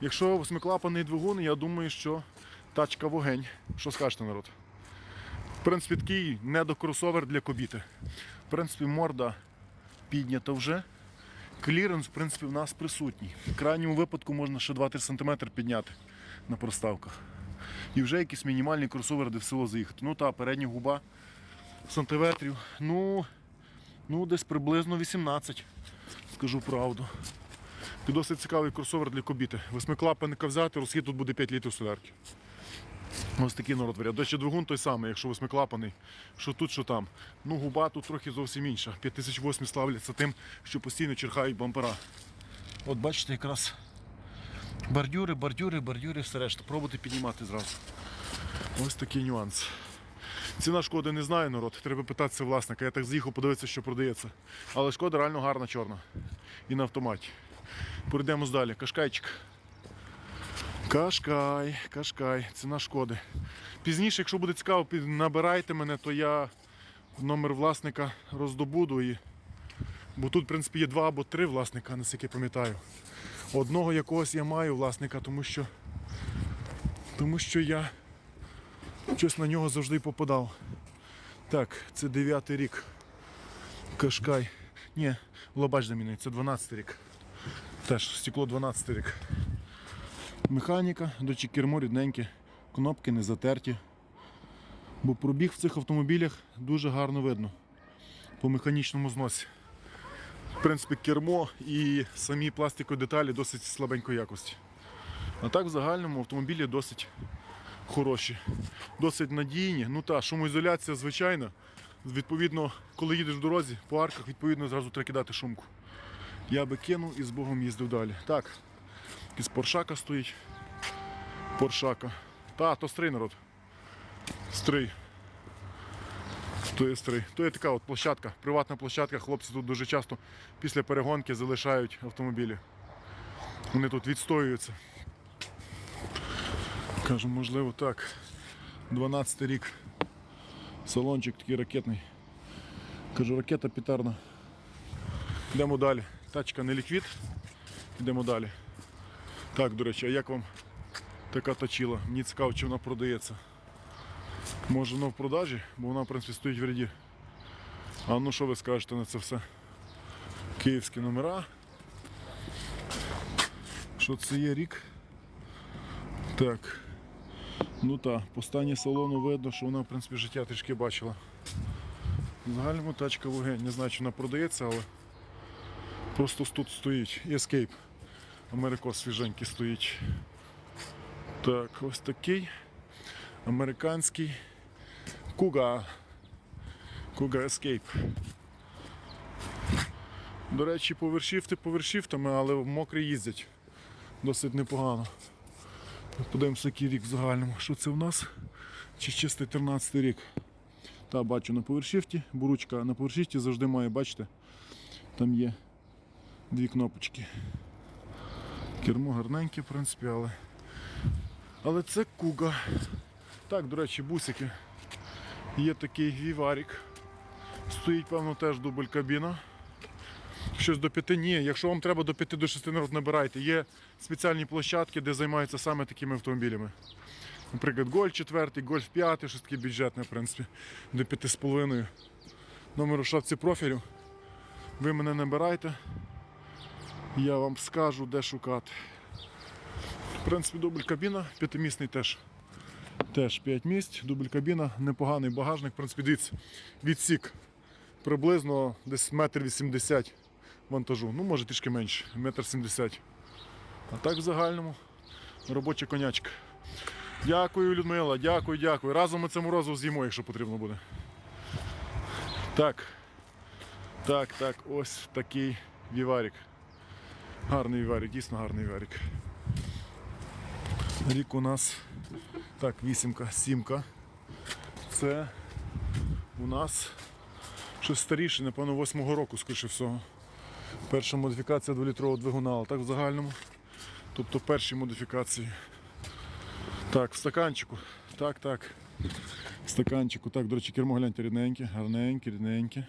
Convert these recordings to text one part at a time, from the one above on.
Якщо восьмиклапаний двигун, я думаю, що тачка вогень. Що скажете, народ? В принципі, такий недокросовер для кобіти. В принципі, морда піднята вже. Кліренс, в принципі, в нас присутній. В крайньому випадку можна ще 2-3 см підняти на проставках. І вже якийсь мінімальний кросовер, де в село заїхати. Ну та передня губа сантиметрів. Ну, ну десь приблизно 18, скажу правду. І досить цікавий кросовер для кобіти. Восьмиклапанника взяти, розхід тут буде 5 літрів солярки. Ось такий народ варіант. До речі, двигун той самий, якщо восьмиклапаний, що тут, що там. Ну, губа тут трохи зовсім інша. 5008 славляться тим, що постійно черхають бампера. От бачите, якраз бордюри, бордюри, бордюри, все решта. Пробуйте піднімати зразу. Ось такий нюанс. Ціна шкоди не знаю, народ. Треба питатися власника. Я так з'їхав подивитися, що продається. Але шкода реально гарна чорна. І на автоматі. Перейдемо далі. Кашкайчик. Кашкай, кашкай, ціна шкоди. Пізніше, якщо буде цікаво, набирайте мене, то я номер власника роздобуду. І... Бо тут, в принципі, є два або три власника, наскільки пам'ятаю. Одного якогось я маю власника, тому що, тому що я щось на нього завжди попадав. Так, це дев'ятий рік. Кашкай. Ні, лобач замінив, це 12 рік. Теж стекло 12 рік. Механіка, дочі кермо рідненьке, кнопки не затерті. Бо пробіг в цих автомобілях дуже гарно видно по механічному зносі. В принципі, кермо і самі пластикові деталі досить слабенької якості. А так в загальному автомобілі досить хороші, досить надійні. Ну та шумоізоляція, звичайно. Відповідно, коли їдеш в дорозі, по арках, відповідно, зразу треба кидати шумку. Я би кинув і з Богом їздив далі. Так, якийсь поршака стоїть. Поршака. Та, то стрий народ. Стрий. То є стрий. То є така от площадка, приватна площадка. Хлопці тут дуже часто після перегонки залишають автомобілі. Вони тут відстоюються. Кажу, можливо, так. 12 рік. Салончик такий ракетний. Кажу, ракета пітарна. Йдемо далі. Тачка не ліквід. Йдемо далі. Так, до речі, а як вам така точила? Мені цікаво, чи вона продається. Може вона в продажі, бо вона в принципі стоїть в ряді. А ну що ви скажете на це все? Київські номера. Що це є рік? Так. Ну так, по стані салону видно, що вона в принципі життя трішки бачила. В загальному тачка вогень. Не знаю, чи вона продається, але просто тут стоїть. Escape. Америкос свіженький стоїть. Так, ось такий американський Kuga. Kuga Escape. До речі, повершіфти повершіфтами, але мокрі їздять. Досить непогано. Подивимося, який рік в загальному. Що це в нас? Чи чистий 13 рік? Та бачу на повершіфті, буручка на повершіфті завжди має, бачите, там є дві кнопочки. Кермо гарненьке, в принципі, але. Але це куга. Так, до речі, бусики. Є такий віварік. Стоїть, певно, теж дубль кабіна. Щось до п'яти ні. Якщо вам треба до 5 до 6 народ набирайте. Є спеціальні площадки, де займаються саме такими автомобілями. Наприклад, Гольф 4, Гольф 5, щось таке бюджетне, в принципі, до 5,5. Номер у шапці профілю. Ви мене набирайте. Я вам скажу, де шукати. В принципі, дубль кабіна, п'ятимісний теж. Теж 5 місць, дубль кабіна, непоганий багажник. В принципі, дивіться, відсік приблизно десь метр вісімдесят вантажу. Ну, може трішки менше, метр сімдесят. А так в загальному робоча конячка. Дякую, Людмила, дякую, дякую. Разом ми це морозиво з'їмо, якщо потрібно буде. Так. Так, так, ось такий віварік. Гарний віварік, дійсно гарний віварік. Рік у нас так, вісімка, сімка. Це у нас щось старіше, напевно, восьмого року, скоріше всього. Перша модифікація 2-літрового двигуна, але так в загальному. Тобто перші модифікації. Так, в стаканчику. Так, так. В стаканчику. Так, до речі, кермо гляньте рідненьке, гарненьке, рідненьке.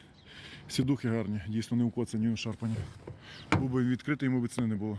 Сідухи гарні, дійсно не укоцані, не шарпані. Був би відкритий, йому б ціни не було.